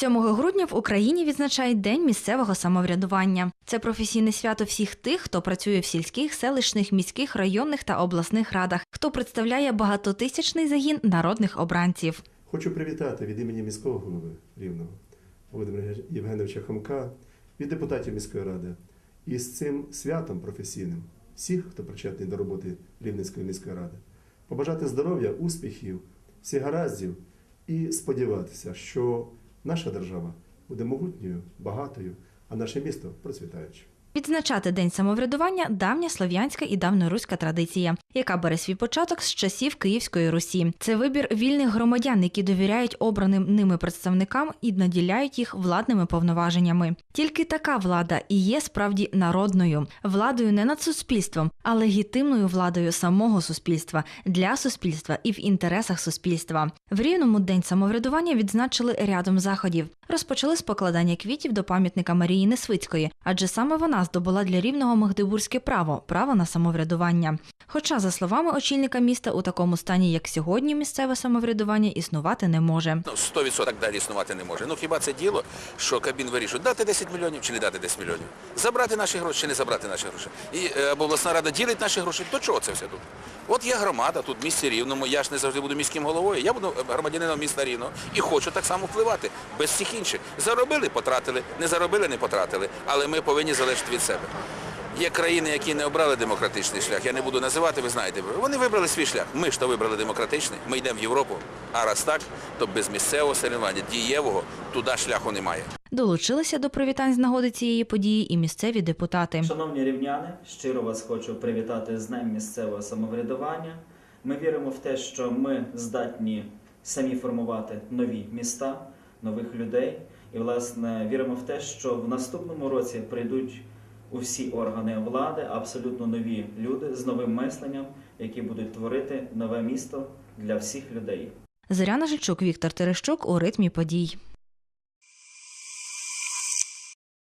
7 грудня в Україні відзначають День місцевого самоврядування. Це професійне свято всіх тих, хто працює в сільських, селищних, міських, районних та обласних радах, хто представляє багатотисячний загін народних обранців. Хочу привітати від імені міського голови Рівного Володимира Євгеновича Хомка, від депутатів міської ради і з цим святом професійним всіх, хто причетний до роботи Рівненської міської ради, побажати здоров'я, успіхів, всіх гараздів і сподіватися, що наша держава буде могутньою, багатою, а наше місто процвітаючим. Відзначати День самоврядування давня слов'янська і давньоруська традиція, яка бере свій початок з часів Київської Русі. Це вибір вільних громадян, які довіряють обраним ними представникам і наділяють їх владними повноваженнями. Тільки така влада і є справді народною владою не над суспільством, а легітимною владою самого суспільства для суспільства і в інтересах суспільства. В Рівному день самоврядування відзначили рядом заходів. Розпочали з покладання квітів до пам'ятника Марії Несвицької, адже саме вона здобула для рівного магдебурзьке право право на самоврядування. Хоча, за словами очільника міста, у такому стані, як сьогодні, місцеве самоврядування існувати не може. Ну, 100% так далі існувати не може. Ну хіба це діло, що Кабмін вирішує, дати 10 мільйонів чи не дати 10 мільйонів? Забрати наші гроші чи не забрати наші гроші? І е, або обласна рада ділить наші гроші. До чого це все тут? От є громада тут в місті Рівному, я ж не завжди буду міським головою, я буду е, громадянином міста Рівного і хочу так само впливати, без всіх інших. Заробили, потратили, не заробили, не потратили. Але ми повинні залежати від себе. Є країни, які не обрали демократичний шлях. Я не буду називати, ви знаєте. Вони вибрали свій шлях. Ми ж то вибрали демократичний. Ми йдемо в Європу. А раз так, то без місцевого середування дієвого туди шляху немає. Долучилися до привітань з нагоди цієї події і місцеві депутати. Шановні рівняни, щиро вас хочу привітати з Днем місцевого самоврядування. Ми віримо в те, що ми здатні самі формувати нові міста, нових людей. І, власне, віримо в те, що в наступному році прийдуть у всі органи влади абсолютно нові люди з новим мисленням, які будуть творити нове місто для всіх людей. Зоряна Жичук, Віктор Терещук у ритмі подій.